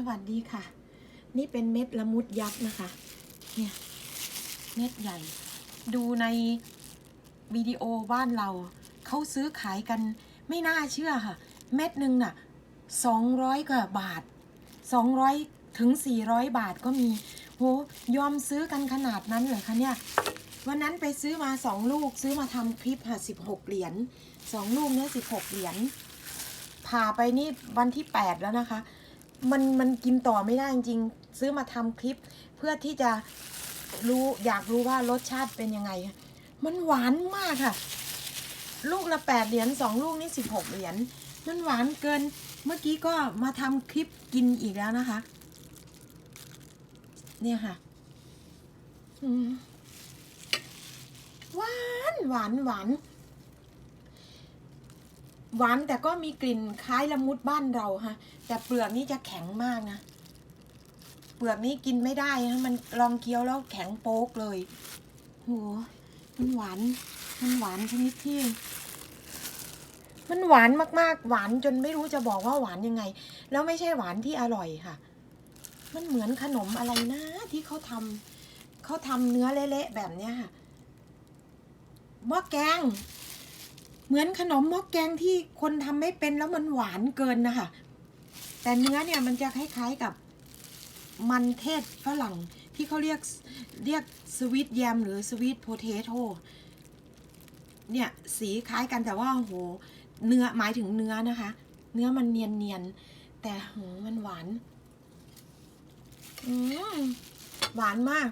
สวัสดีค่ะ นี่เป็นเม็ดละมุดยักษ์นะคะ เนี่ย เม็ดใหญ่ ดูในวิดีโอบ้านเราเขาซื้อขายกันไม่น่าเชื่อค่ะ เม็ดหนึ่งน่ะสองร้อยกว่าบาทสองร้อยถึงสี่ร้อยบาทก็มี โห ยอมซื้อกันขนาดนั้นเหรอคะเนี่ย วันนั้นไปซื้อมาสองลูกซื้อมาทำคลิปค่ะสิบหกเหรียญสองลูกเนี่ยสิบหกเหรียญผ่าไปนี่วันที่แปดแล้วนะคะ มันมันกินต่อไม่ได้จริงๆซื้อมาทำคลิป เพื่อที่จะรู้อยากรู้ว่ารสชาติเป็นยังไง มันหวานมากค่ะ ลูกละแปดเหรียญสองลูกนี่สิบหกเหรียญมันหวานเกิน เมื่อกี้ก็มาทำคลิปกินอีกแล้วนะคะ เนี่ยค่ะหวานหวานหวาน หวานแต่ก็มีกลิ่นคล้ายละมุดบ้านเราฮะ แต่เปลือกนี่จะแข็งมากนะ เปลือกนี่กินไม่ได้ฮะมันลองเคี้ยวแล้วแข็งโป๊กเลยโหมันหวาน มันหวานชนิดที่ มันหวานมากๆ หวานจนไม่รู้จะบอกว่าหวานยังไง แล้วไม่ใช่หวานที่อร่อยค่ะ มันเหมือนขนมอะไรนะ ที่เขาทำเขาทำเนื้อเละๆแบบเนี้ยค่ะหม้อแกง เหมือนขนมหม้อแกงที่คนทำไม่เป็นแล้วมันหวานเกินนะคะ แต่เนื้อเนี่ยมันจะคล้ายๆกับมันเทศฝรั่งที่เขาเรียกเรียกสวีทแยมหรือสวีทโพเทโตเนี่ยสีคล้ายกันแต่ว่าโหเนื้อหมายถึงเนื้อนะคะ เนื้อมันเนียนๆแต่โหมันหวานหวานมาก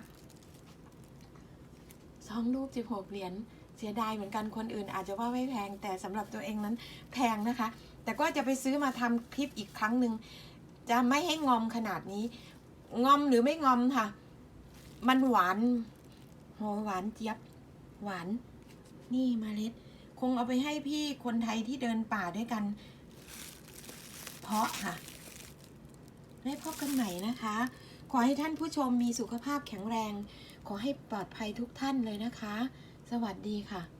องลูกสิบหกเหรียญเสียดายเหมือนกันคนอื่นอาจจะว่าไม่แพงแต่สำหรับตัวเองนั้นแพงนะคะ แต่ก็จะไปซื้อมาทำคลิปอีกครั้งหนึ่งจะไม่ให้งอมขนาดนี้ งอมหรือไม่งอมค่ะ มันหวานโหหวานเจี๊ยบ หวาน นี่เมล็ด คงเอาไปให้พี่คนไทยที่เดินป่าด้วยกัน เพาะค่ะได้พบกันใหม่นะคะ ขอให้ท่านผู้ชมมีสุขภาพแข็งแรง ขอให้ปลอดภัยทุกท่านเลยนะคะ สวัสดีค่ะ